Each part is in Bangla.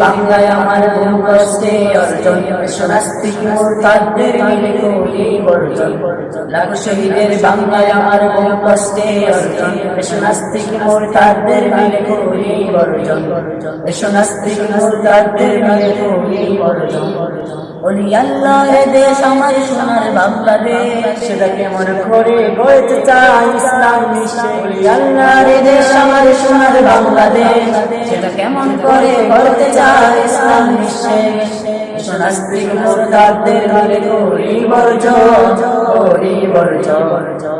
বাংলায় আমার কষ্টে অর্জন সোনাস্তিক মোরতাদের মিলে করি বর্জন লাখ বাংলায় আমার বহু অর্জন সোনাস্তিক মোরতাদের মিলে করি বর্জন সোনাস্তিক মোরতাদের মিলে করি বর্জন। বলি আল্লাহ দেশ আমার সোনার বাংলাদেশ সেটা কেমন করে গড়তে চাই ইসলাম বিশ্বে আল্লাহ দেশ আমার সোনার বাংলাদেশ সেটা কেমন করে গড়তে চায় ইসলাম বিশ্বে সোনাস্তিক মোরতাদের করি করি বর্জন লাখ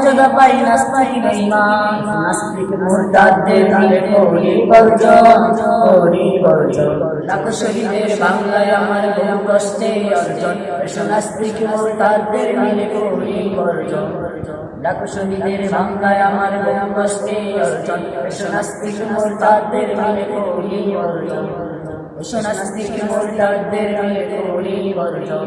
মর্যাদা পাই নাস্তিক বেঈমান নাস্তিক মুরতাদদের করি বর্জন করি বর্জন লাখ শহীদের বাংলায় আমার বহু কষ্টে অর্জন। নাস্তিক মুরতাদদের মিলে করি বর্জন লাখ শহীদের বাংলায় আমার বহু কষ্টে অর্জন। নাস্তিক মুরতাদদের মিলে করি বর্জন সোনাস্তিক মোরতাদের মিলে করি বর্জন